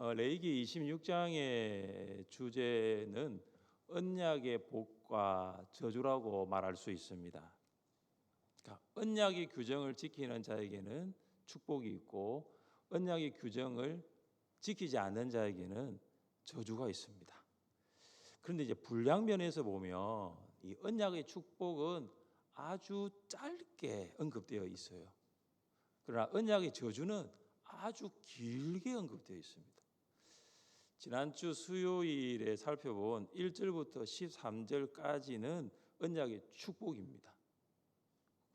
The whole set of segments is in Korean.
어, 레이기 26장의 주제는 언약의 복과 저주라고 말할 수 있습니다. 그러니까 언약의 규정을 지키는 자에게는 축복이 있고 언약의 규정을 지키지 않는 자에게는 저주가 있습니다. 그런데 이제 불량면에서 보면 이 언약의 축복은 아주 짧게 언급되어 있어요. 그러나 언약의 저주는 아주 길게 언급되어 있습니다. 지난주 수요일에 살펴본 1절부터 13절까지는 언약의 축복입니다.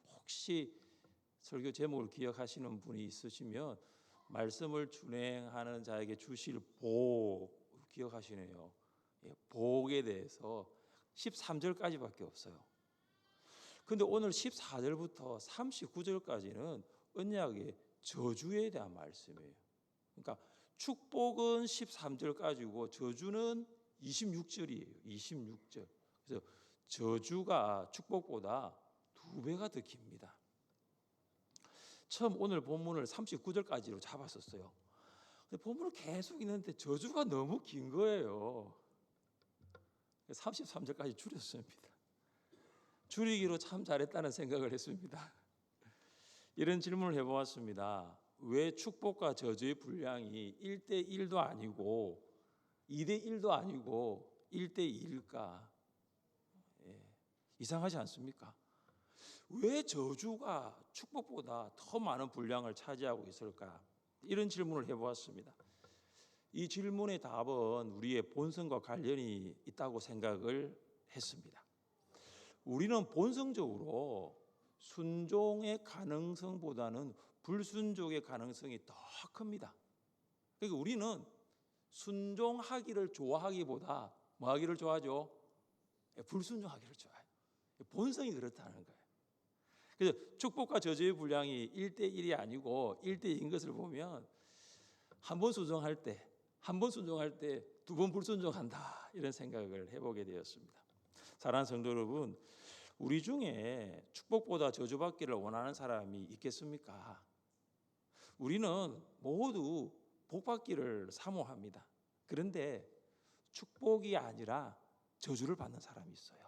혹시 설교 제목을 기억하시는 분이 있으시면 말씀을 준행하는 자에게 주실 복 기억하시네요. 예, 복에 대해서 13절까지밖에 없어요. 근데 오늘 14절부터 39절까지는 언약의 저주에 대한 말씀이에요. 그러니까 축복은 13절까지고 저주는 26절이에요. 26절. 그래서 저주가 축복보다 두 배가 더 깁니다. 처음 오늘 본문을 39절까지로 잡았었어요. 근데 본문을 계속 있는데 저주가 너무 긴 거예요. 33절까지 줄였습니다. 줄이기로 참 잘했다는 생각을 했습니다. 이런 질문을 해보았습니다. 왜 축복과 저주의 분량이 1대 1도 아니고 2대 1도 아니고 1대 2일까? 예, 이상하지 않습니까? 왜 저주가 축복보다 더 많은 분량을 차지하고 있을까? 이런 질문을 해보았습니다. 이 질문의 답은 우리의 본성과 관련이 있다고 생각을 했습니다. 우리는 본성적으로 순종의 가능성보다는 불순종의 가능성이 더 큽니다. 그러니까 우리는 순종하기를 좋아하기보다 뭐 하기를 좋아하죠? 예, 불순종하기를 좋아해요. 본성이 그렇다는 거예요. 그래서 축복과 저주의 분량이 1대 1이 아니고 1대 2인 것을 보면 한 번 순종할 때, 한 번 순종할 때 두 번 불순종한다 이런 생각을 해보게 되었습니다. 사랑하는 성도 여러분, 우리 중에 축복보다 저주받기를 원하는 사람이 있겠습니까? 우리는 모두 복받기를 사모합니다. 그런데 축복이 아니라 저주를 받는 사람이 있어요.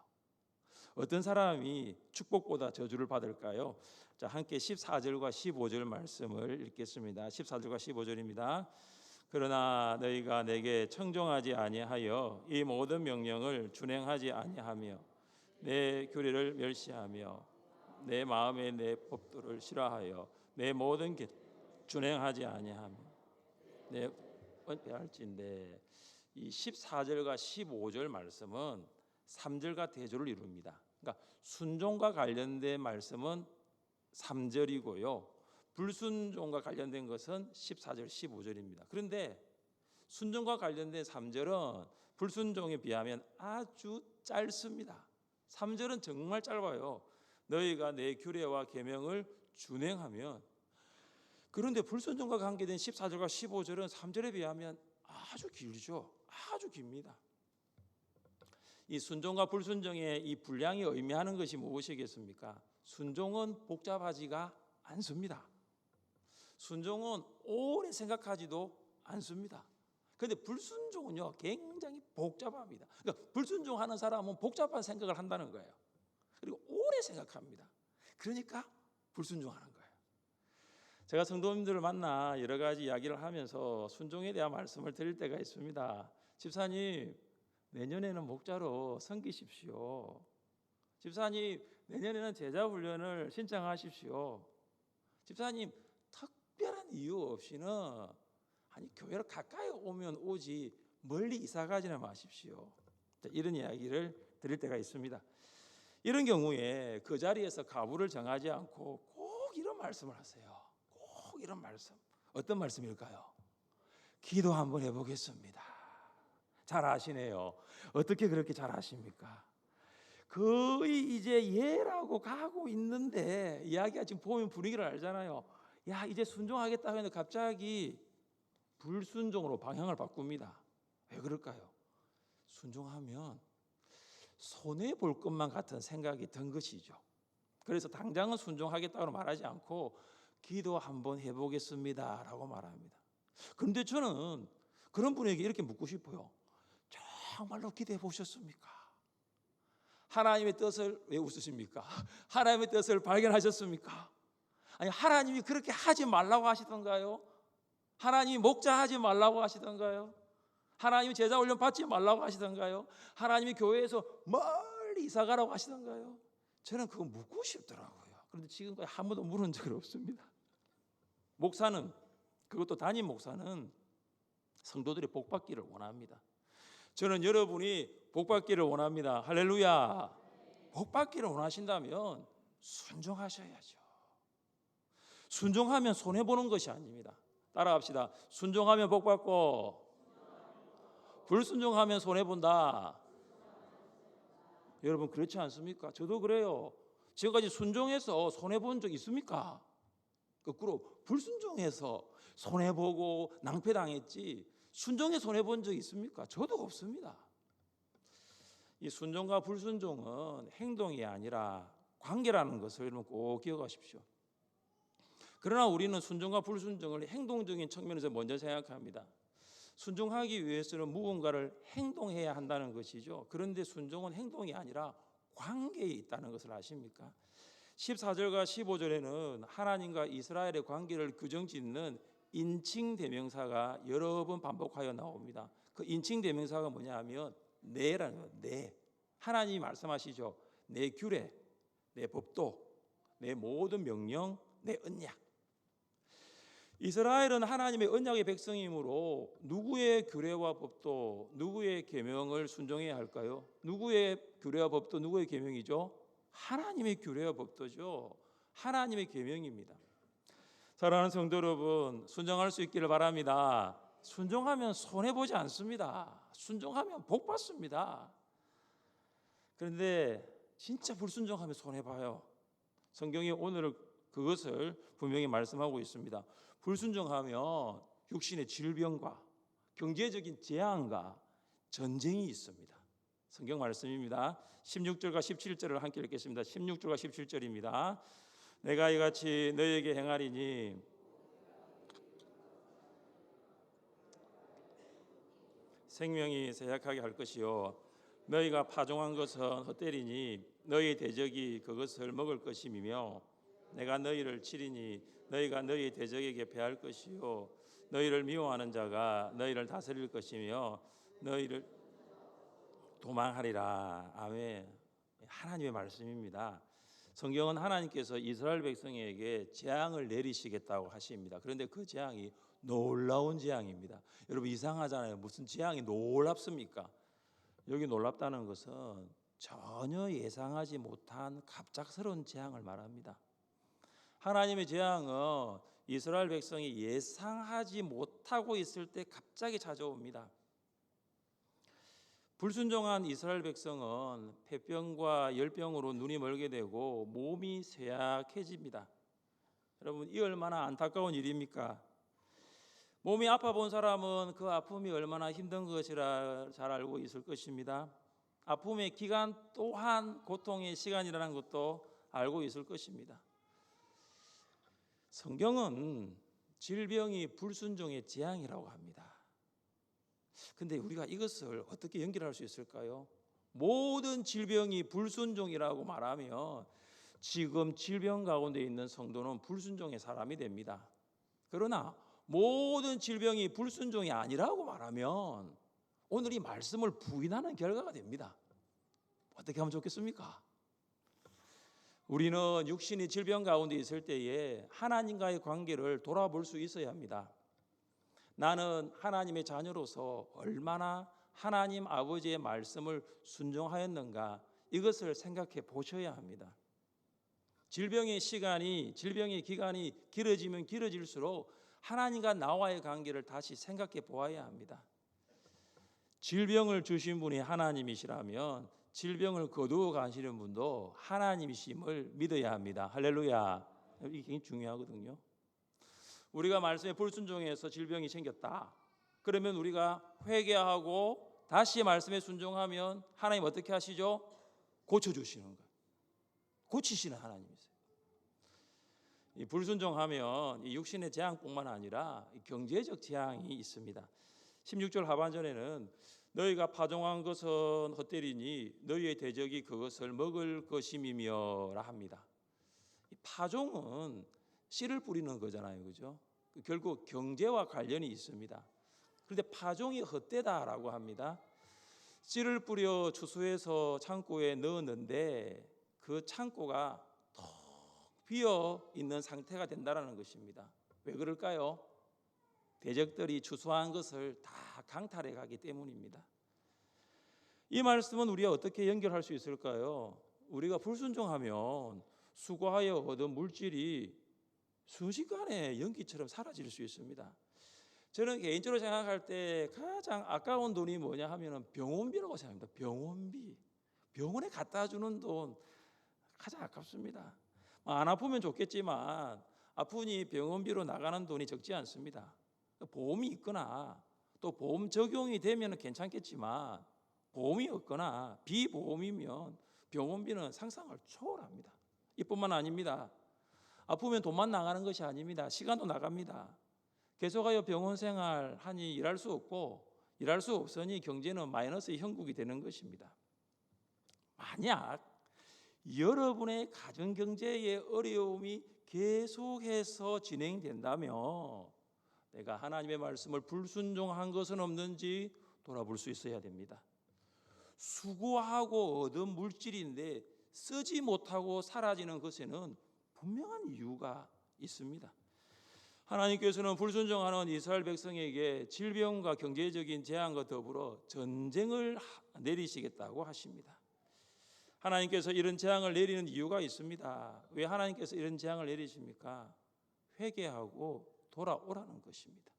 어떤 사람이 축복보다 저주를 받을까요? 자, 함께 14절과 15절 말씀을 읽겠습니다. 14절과 15절입니다. 그러나 너희가 내게 청종하지 아니하여 이 모든 명령을 준행하지 아니하며 내 교례를 멸시하며 내 마음에 내 법도를 싫어하여 내 모든 길 준행하지 아니하며 내 은폐할진대 이 14절과 15절 말씀은 3절과 대조를 이룹니다. 그러니까 순종과 관련된 말씀은 3절이고요. 불순종과 관련된 것은 14절, 15절입니다. 그런데 순종과 관련된 3절은 불순종에 비하면 아주 짧습니다. 3절은 정말 짧아요. 너희가 내 규례와 계명을 준행하면 그런데 불순종과 관계된 14절과 15절은 3절에 비하면 아주 길죠. 아주 깁니다. 이 순종과 불순종의 이 분량이 의미하는 것이 무엇이겠습니까? 순종은 복잡하지가 않습니다. 순종은 오래 생각하지도 않습니다. 그런데 불순종은요 굉장히 복잡합니다. 그러니까 불순종하는 사람은 복잡한 생각을 한다는 거예요. 그리고 오래 생각합니다. 그러니까 불순종하는. 제가 성도님들을 만나 여러 가지 이야기를 하면서 순종에 대한 말씀을 드릴 때가 있습니다. 집사님 내년에는 목자로 섬기십시오. 집사님 내년에는 제자 훈련을 신청하십시오. 집사님 특별한 이유 없이는 아니 교회로 가까이 오면 오지 멀리 이사 가지는 마십시오. 이런 이야기를 드릴 때가 있습니다. 이런 경우에 그 자리에서 가부를 정하지 않고 꼭 이런 말씀을 하세요. 꼭 이런 말씀. 어떤 말씀일까요? 기도 한번 해보겠습니다. 잘 아시네요. 어떻게 그렇게 잘 아십니까? 거의 이제 예라고 가고 있는데 이야기가 지금 보면 분위기를 알잖아요. 야 이제 순종하겠다 하는데 갑자기 불순종으로 방향을 바꿉니다. 왜 그럴까요? 순종하면 손해 볼 것만 같은 생각이 든 것이죠. 그래서 당장은 순종하겠다고 말하지 않고 기도 한번 해보겠습니다 라고 말합니다. 그런데 저는 그런 분에게 이렇게 묻고 싶어요. 정말로 기대해 보셨습니까? 하나님의 뜻을 왜 웃으십니까? 하나님의 뜻을 발견하셨습니까? 아니 하나님이 그렇게 하지 말라고 하시던가요? 하나님이 목자 하지 말라고 하시던가요? 하나님이 제자 훈련 받지 말라고 하시던가요? 하나님이 교회에서 멀리 이사 가라고 하시던가요? 저는 그거 묻고 싶더라고요. 그런데 지금까지 한 번도 물은 적이 없습니다. 목사는 그것도 담임 목사는 성도들이 복 받기를 원합니다. 저는 여러분이 복 받기를 원합니다. 할렐루야. 복 받기를 원하신다면 순종하셔야죠. 순종하면 손해 보는 것이 아닙니다. 따라갑시다. 순종하면 복 받고 불순종하면 손해 본다. 여러분 그렇지 않습니까? 저도 그래요. 지금까지 순종해서 손해 본 적 있습니까? 거꾸로 불순종해서 손해 보고 낭패 당했지 순종에 손해 본 적 있습니까? 저도 없습니다. 이 순종과 불순종은 행동이 아니라 관계라는 것을 꼭 기억하십시오. 그러나 우리는 순종과 불순종을 행동적인 측면에서 먼저 생각합니다. 순종하기 위해서는 무언가를 행동해야 한다는 것이죠. 그런데 순종은 행동이 아니라 관계에 있다는 것을 아십니까? 14절과 15절에는 하나님과 이스라엘의 관계를 규정짓는 인칭 대명사가 여러 번 반복하여 나옵니다. 그 인칭 대명사가 뭐냐 하면 내라는 거예요. 내. 하나님이 말씀하시죠. 내 규례, 내 법도, 내 모든 명령, 내 언약. 이스라엘은 하나님의 언약의 백성이므로 누구의 규례와 법도 누구의 계명을 순종해야 할까요? 누구의 규례와 법도 누구의 계명이죠? 하나님의 규례와 법도죠. 하나님의 계명입니다. 사랑하는 성도 여러분, 순종할 수 있기를 바랍니다. 순종하면 손해 보지 않습니다. 순종하면 복 받습니다. 그런데 진짜 불순종하면 손해 봐요. 성경이 오늘 그것을 분명히 말씀하고 있습니다. 불순종하면 육신의 질병과 경제적인 재앙과 전쟁이 있습니다. 성경 말씀입니다. 16절과 17절을 함께 읽겠습니다. 16절과 17절입니다. 내가 이같이 너에게 행하리니 생명이 세약하게 할 것이요 너희가 파종한 것은 헛되리니 너희 대적이 그것을 먹을 것임이며 내가 너희를 치리니 너희가 너희 대적에게 패할 것이요 너희를 미워하는 자가 너희를 다스릴 것이며 너희를 도망하리라 아멘 하나님의 말씀입니다. 성경은 하나님께서 이스라엘 백성에게 재앙을 내리시겠다고 하십니다. 그런데 그 재앙이 놀라운 재앙입니다. 여러분 이상하잖아요. 무슨 재앙이 놀랍습니까? 여기 놀랍다는 것은 전혀 예상하지 못한 갑작스러운 재앙을 말합니다. 하나님의 재앙은 이스라엘 백성이 예상하지 못하고 있을 때 갑자기 찾아옵니다. 불순종한 이스라엘 백성은 폐병과 열병으로 눈이 멀게 되고 몸이 쇠약해집니다. 여러분 이 얼마나 안타까운 일입니까? 몸이 아파 본 사람은 그 아픔이 얼마나 힘든 것이라 잘 알고 있을 것입니다. 아픔의 기간 또한 고통의 시간이라는 것도 알고 있을 것입니다. 성경은 질병이 불순종의 재앙이라고 합니다. 근데 우리가 이것을 어떻게 연결할 수 있을까요? 모든 질병이 불순종이라고 말하면 지금 질병 가운데 있는 성도는 불순종의 사람이 됩니다. 그러나 모든 질병이 불순종이 아니라고 말하면 오늘 이 말씀을 부인하는 결과가 됩니다. 어떻게 하면 좋겠습니까? 우리는 육신이 질병 가운데 있을 때에 하나님과의 관계를 돌아볼 수 있어야 합니다. 나는 하나님의 자녀로서 얼마나 하나님 아버지의 말씀을 순종하였는가 이것을 생각해 보셔야 합니다. 질병의 시간이 질병의 기간이 길어지면 길어질수록 하나님과 나와의 관계를 다시 생각해 보아야 합니다. 질병을 주신 분이 하나님이시라면 질병을 거두어 가시는 분도 하나님이심을 믿어야 합니다. 할렐루야. 이게 굉장히 중요하거든요. 우리가 말씀에 불순종해서 질병이 생겼다. 그러면 우리가 회개하고 다시 말씀에 순종하면 하나님 어떻게 하시죠? 고쳐 주시는 거예요. 고치시는 하나님이세요. 이 불순종하면 이 육신의 재앙뿐만 아니라 경제적 재앙이 있습니다. 16절 하반절에는 너희가 파종한 것은 헛되리니 너희의 대적이 그것을 먹을 것임이며라 합니다. 이 파종은 씨를 뿌리는 거잖아요. 그죠? 그 결국 경제와 관련이 있습니다. 그런데 파종이 헛되다라고 합니다. 씨를 뿌려 추수해서 창고에 넣었는데 그 창고가 텅 비어 있는 상태가 된다라는 것입니다. 왜 그럴까요? 대적들이 추수한 것을 다 강탈해 가기 때문입니다. 이 말씀은 우리가 어떻게 연결할 수 있을까요? 우리가 불순종하면 수고하여 얻은 물질이 순식간에 연기처럼 사라질 수 있습니다. 저는 개인적으로 생각할 때 가장 아까운 돈이 뭐냐 하면은 병원비라고 생각합니다. 병원비. 병원에 갖다 주는 돈 가장 아깝습니다. 뭐안 아프면 좋겠지만 아프니 병원비로 나가는 돈이 적지 않습니다. 보험이 있거나 또 보험 적용이 되면 괜찮겠지만 보험이 없거나 비보험이면 병원비는 상상을 초월합니다. 이뿐만 아닙니다. 아프면 돈만 나가는 것이 아닙니다. 시간도 나갑니다. 계속하여 병원 생활 하니 일할 수 없고 일할 수 없으니 경제는 마이너스 형국이 되는 것입니다. 만약 여러분의 가정 경제의 어려움이 계속해서 진행된다면 내가 하나님의 말씀을 불순종한 것은 없는지 돌아볼 수 있어야 됩니다. 수고하고 얻은 물질인데 쓰지 못하고 사라지는 것에는 분명한 이유가 있습니다. 하나님께서는 불순종하는 이스라엘 백성에게 질병과 경제적인 재앙과 더불어 전쟁을 하- 내리시겠다고 하십니다. 하나님께서 이런 재앙을 내리는 이유가 있습니다. 왜 하나님께서 이런 재앙을 내리십니까? 회개하고 돌아오라는 것입니다.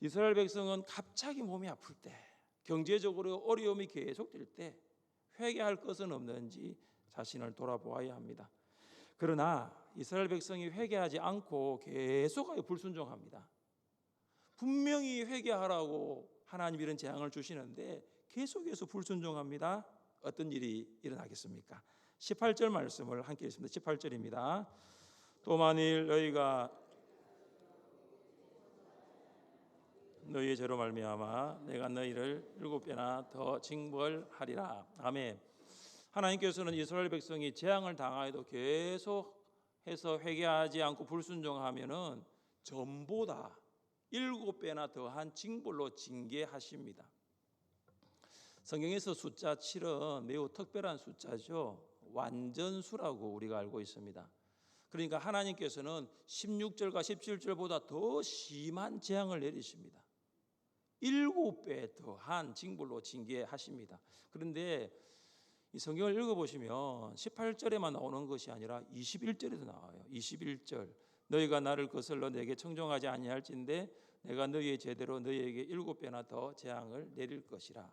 이스라엘 백성은 갑자기 몸이 아플 때, 경제적으로 어려움이 계속될 때 회개할 것은 없는지 자신을 돌아보아야 합니다. 그러나 이스라엘 백성이 회개하지 않고 계속하여 불순종합니다. 분명히 회개하라고 하나님 이런 재앙을 주시는데 계속해서 불순종합니다. 어떤 일이 일어나겠습니까? 18절 말씀을 함께 읽습니다. 18절입니다. 또 만일 너희가 너희의 죄로 말미암아 내가 너희를 일곱 배나 더 징벌하리라. 아멘. 하나님께서는 이스라엘 백성이 재앙을 당하여도 계속 해서 회개하지 않고 불순종하면은 전보다 일곱 배나 더한 징벌로 징계하십니다. 성경에서 숫자 7은 매우 특별한 숫자죠. 완전수라고 우리가 알고 있습니다. 그러니까 하나님께서는 16절과 17절보다 더 심한 재앙을 내리십니다. 일곱 배 더한 징벌로 징계하십니다. 그런데 이 성경을 읽어보시면 18절에만 나오는 것이 아니라 21절에도 나와요. 21절 너희가 나를 거슬러 내게 청종하지 아니할진대 내가 너희의 제대로 너희에게 일곱 배나 더 재앙을 내릴 것이라.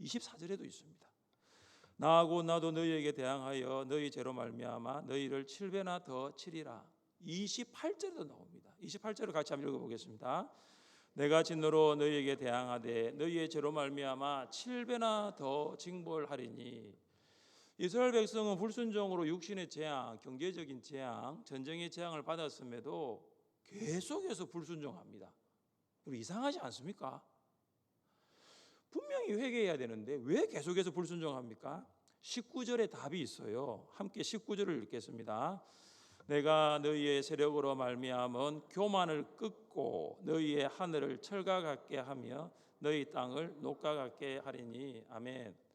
24절에도 있습니다. 나하고 나도 너희에게 대항하여 너희 죄로 말미암아 너희를 7배나 더 치리라. 28절에도 나옵니다. 28절을 같이 한번 읽어 보겠습니다. 내가 진노로 너희에게 대항하되 너희의 죄로 말미암아 7배나 더 징벌하리니 이스라엘 백성은 불순종으로 육신의 재앙, 경제적인 재앙, 전쟁의 재앙을 받았음에도 계속해서 불순종합니다. 이상하지 않습니까? 분명히 회개해야 되는데 왜 계속해서 불순종합니까? 19절에 답이 있어요. 함께 19절을 읽겠습니다. 내가 너희의 세력으로 말미암은 교만을 끊고 너희의 하늘을 철과 같게 하며 너희 땅을 녹과 같게 하리니 아멘.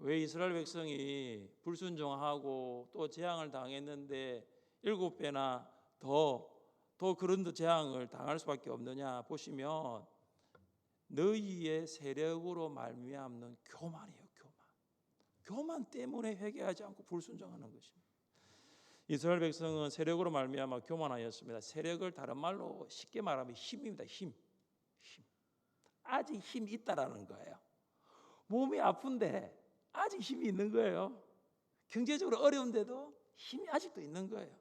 왜 이스라엘 백성이 불순종하고 또 재앙을 당했는데 일곱 배나 더 더 그런 재앙을 당할 수밖에 없느냐 보시면 너희의 세력으로 말미암는 교만이에요, 교만. 교만 때문에 회개하지 않고 불순종하는 것입니다. 이스라엘 백성은 세력으로 말미암아 교만하였습니다. 세력을 다른 말로 쉽게 말하면 힘입니다. 힘. 힘. 아직 힘이 있다라는 거예요. 몸이 아픈데 아직 힘이 있는 거예요. 경제적으로 어려운데도 힘이 아직도 있는 거예요.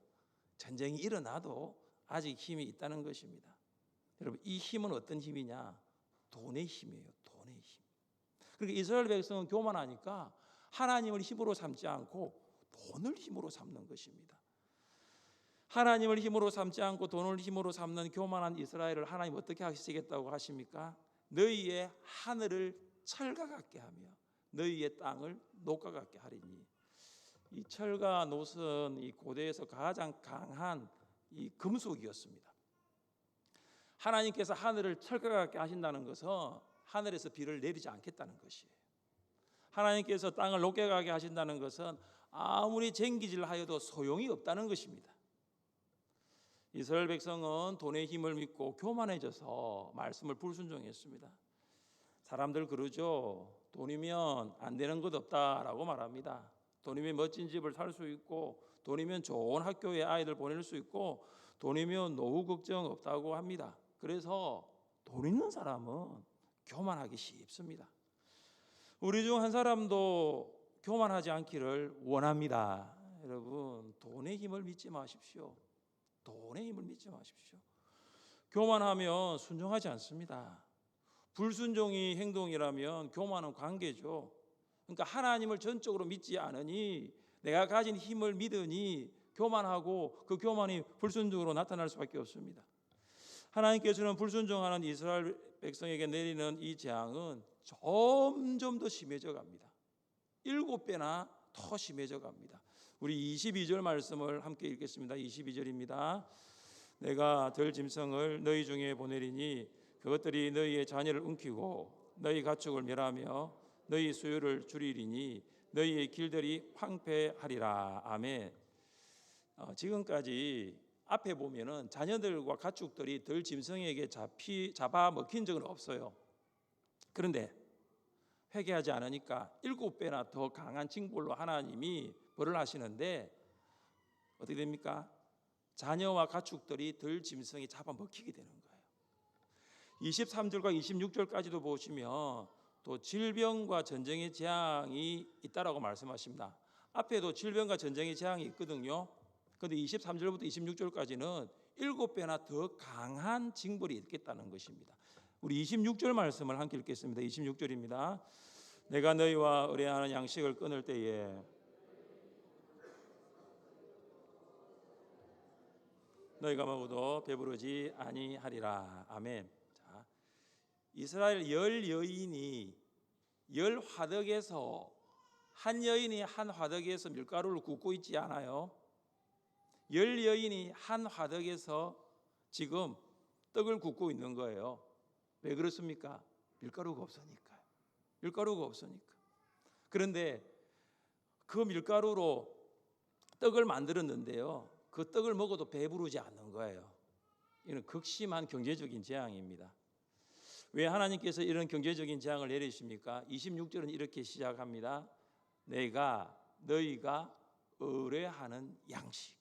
전쟁이 일어나도 아직 힘이 있다는 것입니다. 여러분, 이 힘은 어떤 힘이냐? 돈의 힘이에요. 돈의 힘. 그러니까 이스라엘 백성은 교만하니까 하나님을 힘으로 삼지 않고 돈을 힘으로 삼는 것입니다. 하나님을 힘으로 삼지 않고 돈을 힘으로 삼는 교만한 이스라엘을 하나님 어떻게 하시겠다고 하십니까? 너희의 하늘을 철과 같게 하며 너희의 땅을 녹과 같게 하리니 이 철과 노은 이 고대에서 가장 강한 이 금속이었습니다. 하나님께서 하늘을 철과 같게 하신다는 것은 하늘에서 비를 내리지 않겠다는 것이에요. 하나님께서 땅을 녹게 가게 하신다는 것은 아무리 쟁기질하여도 소용이 없다는 것입니다. 이스라엘 백성은 돈의 힘을 믿고 교만해져서 말씀을 불순종했습니다. 사람들 그러죠. 돈이면 안 되는 것 없다라고 말합니다. 돈이면 멋진 집을 살 수 있고 돈이면 좋은 학교에 아이들 보낼 수 있고 돈이면 노후 걱정 없다고 합니다. 그래서 돈 있는 사람은 교만하기 쉽습니다. 우리 중 한 사람도 교만하지 않기를 원합니다. 여러분, 돈의 힘을 믿지 마십시오. 돈의 힘을 믿지 마십시오. 교만하면 순종하지 않습니다. 불순종이 행동이라면 교만은 관계죠. 그러니까 하나님을 전적으로 믿지 않으니 내가 가진 힘을 믿으니 교만하고 그 교만이 불순종으로 나타날 수밖에 없습니다. 하나님께서는 불순종하는 이스라엘 백성에게 내리는 이 재앙은 점점 더 심해져 갑니다. 일곱 배나 더 심해져 갑니다. 우리 22절 말씀을 함께 읽겠습니다. 22절입니다. 내가 들 짐승을 너희 중에 보내리니 그것들이 너희의 자녀를 움키고 너희 가축을 멸하며 너희 수요를 줄이리니 너희의 길들이 황폐하리라. 아멘. 어, 지금까지 앞에 보면은 자녀들과 가축들이 들 짐승에게 잡히 잡아 먹힌 적은 없어요. 그런데 회개하지 않으니까 일곱 배나 더 강한 징벌로 하나님이 벌을 하시는데 어떻게 됩니까? 자녀와 가축들이 들 짐승이 잡아 먹히게 되는 거예요. 23절과 26절까지도 보시면 또 질병과 전쟁의 재앙이 있다라고 말씀하십니다. 앞에도 질병과 전쟁의 재앙이 있거든요. 그런데 23절부터 26절까지는 일곱 배나 더 강한 징벌이 있겠다는 것입니다. 우리 26절 말씀을 함께 읽겠습니다. 26절입니다. 내가 너희와 의뢰하는 양식을 끊을 때에 너희가 먹어도 배부르지 아니하리라. 아멘. 자, 이스라엘 열 여인이 열 화덕에서 한 여인이 한 화덕에서 밀가루를 굽고 있지 않아요. 열 여인이 한 화덕에서 지금 떡을 굽고 있는 거예요. 왜 그렇습니까? 밀가루가 없으니까요. 밀가루가 없으니까. 그런데 그 밀가루로 떡을 만들었는데요. 그 떡을 먹어도 배부르지 않는 거예요. 이는 극심한 경제적인 재앙입니다. 왜 하나님께서 이런 경제적인 재앙을 내리십니까? 26절은 이렇게 시작합니다. 내가 너희가 의뢰하는 양식.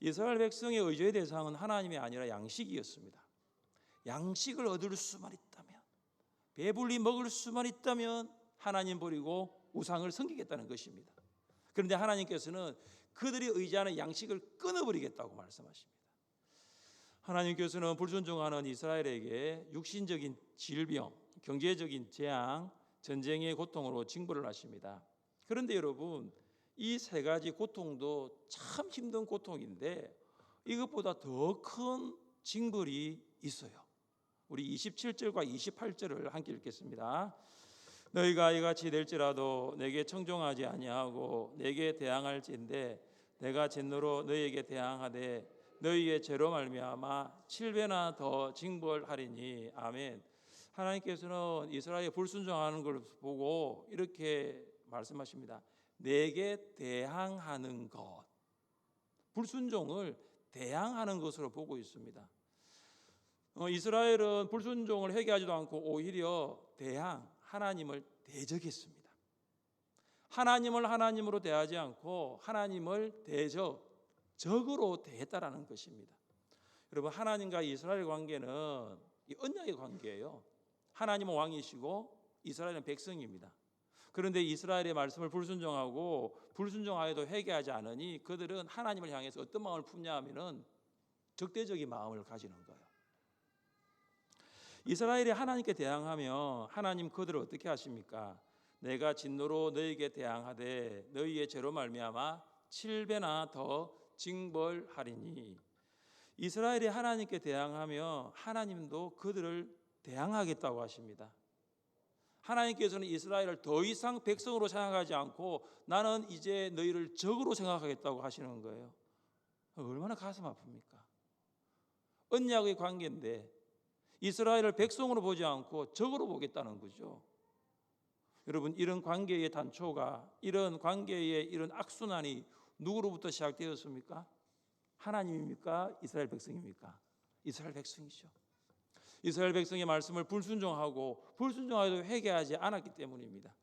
이스라엘 백성의 의존의 대상은 하나님이 아니라 양식이었습니다. 양식을 얻을 수만 있다면 배불리 먹을 수만 있다면 하나님 버리고 우상을 섬기겠다는 것입니다. 그런데 하나님께서는 그들이 의지하는 양식을 끊어버리겠다고 말씀하십니다. 하나님께서는 불순종하는 이스라엘에게 육신적인 질병, 경제적인 재앙, 전쟁의 고통으로 징벌을 하십니다. 그런데 여러분 이 세 가지 고통도 참 힘든 고통인데 이것보다 더 큰 징벌이 있어요. 우리 27절과 28절을 함께 읽겠습니다. 너희가 이같이 될지라도 내게 청종하지 아니하고 내게 대항할진대 내가 진노로 너희에게 대항하되 너희의 죄로 말미암아 7배나 더 징벌하리니 아멘. 하나님께서는 이스라엘 불순종하는 걸 보고 이렇게 말씀하십니다. 내게 대항하는 것. 불순종을 대항하는 것으로 보고 있습니다. 어, 이스라엘은 불순종을 회개하지도 않고 오히려 대항 하나님을 대적했습니다. 하나님을 하나님으로 대하지 않고 하나님을 대적 적으로 대했다라는 것입니다. 여러분 하나님과 이스라엘 관계는 이 언약의 관계예요. 하나님은 왕이시고 이스라엘은 백성입니다. 그런데 이스라엘의 말씀을 불순종하고 불순종하여도 회개하지 않으니 그들은 하나님을 향해서 어떤 마음을 품냐 하면은 적대적인 마음을 가지는 거예요. 이스라엘이 하나님께 대항하며 하나님 그들을 어떻게 하십니까? 내가 진노로 너에게 대항하되 너희의 죄로 말미암아 7배나 더 징벌하리니 이스라엘이 하나님께 대항하며 하나님도 그들을 대항하겠다고 하십니다. 하나님께서는 이스라엘을 더 이상 백성으로 생각하지 않고 나는 이제 너희를 적으로 생각하겠다고 하시는 거예요. 얼마나 가슴 아픕니까? 언약의 관계인데 이스라엘을 백성으로 보지 않고 적으로 보겠다는 거죠. 여러분 이런 관계의 단초가 이런 관계의 이런 악순환이 누구로부터 시작되었습니까? 하나님입니까? 이스라엘 백성입니까? 이스라엘 백성이죠. 이스라엘 백성의 말씀을 불순종하고 불순종하여도 회개하지 않았기 때문입니다.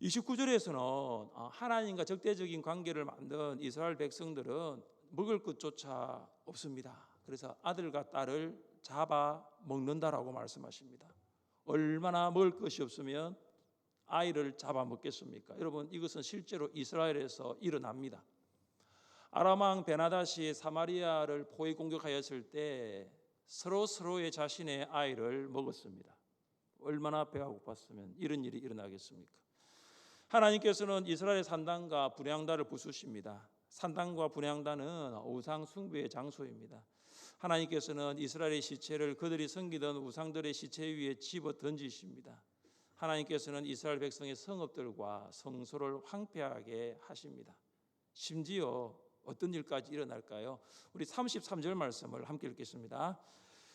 29절에서는 아, 하나님과 적대적인 관계를 만든 이스라엘 백성들은 먹을 것조차 없습니다. 그래서 아들과 딸을 잡아 먹는다라고 말씀하십니다. 얼마나 먹을 것이 없으면 아이를 잡아 먹겠습니까? 여러분 이것은 실제로 이스라엘에서 일어납니다. 아람왕 베나다시 사마리아를 포위 공격하였을 때 서로 서로의 자신의 아이를 먹었습니다. 얼마나 배가 고팠으면 이런 일이 일어나겠습니까? 하나님께서는 이스라엘 산당과 분향단을 부수십니다. 산당과 분향단은 우상 숭배의 장소입니다. 하나님께서는 이스라엘의 시체를 그들이 섬기던 우상들의 시체 위에 집어 던지십니다. 하나님께서는 이스라엘 백성의 성읍들과 성소를 황폐하게 하십니다. 심지어 어떤 일까지 일어날까요? 우리 33절 말씀을 함께 읽겠습니다.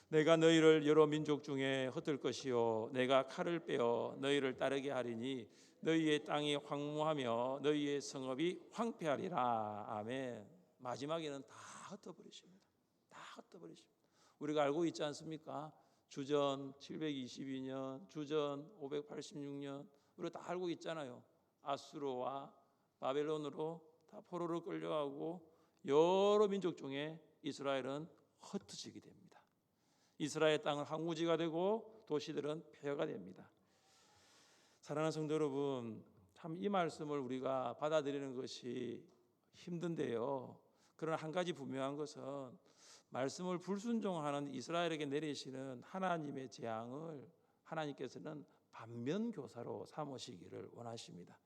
내가 너희를 여러 민족 중에 흩을 것이요 내가 칼을 빼어 너희를 따르게 하리니 너희의 땅이 황무하며 너희의 성읍이 황폐하리라. 아멘. 마지막에는 다 흩어버리십니다. 다 흩어버리십니다. 우리가 알고 있지 않습니까? 주전 722년, 주전 586년 우리가 다 알고 있잖아요. 아수르와 바벨론으로 다 포로로 끌려가고 여러 민족 중에 이스라엘은 흩어지게 됩니다. 이스라엘 땅은 항우지가 되고 도시들은 폐허가 됩니다. 사랑하는 성도 여러분, 참 이 말씀을 우리가 받아들이는 것이 힘든데요. 그러나 한 가지 분명한 것은 말씀을 불순종하는 이스라엘에게 내리시는 하나님의 재앙을 하나님께서는 반면 교사로 삼으시기를 원하십니다.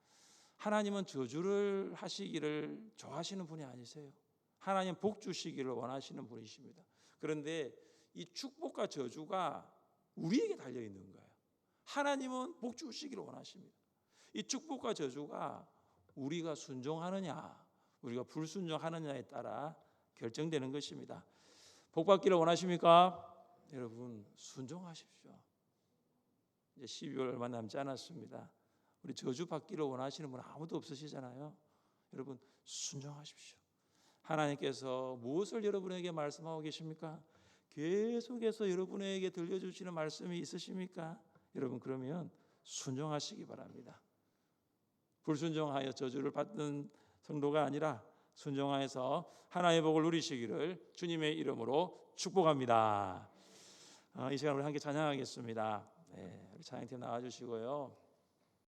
하나님은 저주를 하시기를 좋아하시는 분이 아니세요. 하나님 복 주시기를 원하시는 분이십니다. 그런데 이 축복과 저주가 우리에게 달려 있는 거예요. 하나님은 복 주시기를 원하십니다. 이 축복과 저주가 우리가 순종하느냐, 우리가 불순종하느냐에 따라 결정되는 것입니다. 복 받기를 원하십니까? 여러분 순종하십시오. 이제 12월 얼마 남지 않았습니다. 우리 저주 받기를 원하시는 분 아무도 없으시잖아요. 여러분 순종하십시오. 하나님께서 무엇을 여러분에게 말씀하고 계십니까? 계속해서 여러분에게 들려주시는 말씀이 있으십니까? 여러분 그러면 순종하시기 바랍니다. 불순종하여 저주를 받는 성도가 아니라 순종하여서 하나님의 복을 누리시기를 주님의 이름으로 축복합니다. 어, 이 시간 우리 함께 찬양하겠습니다. 네, 우리 찬양팀 나와주시고요.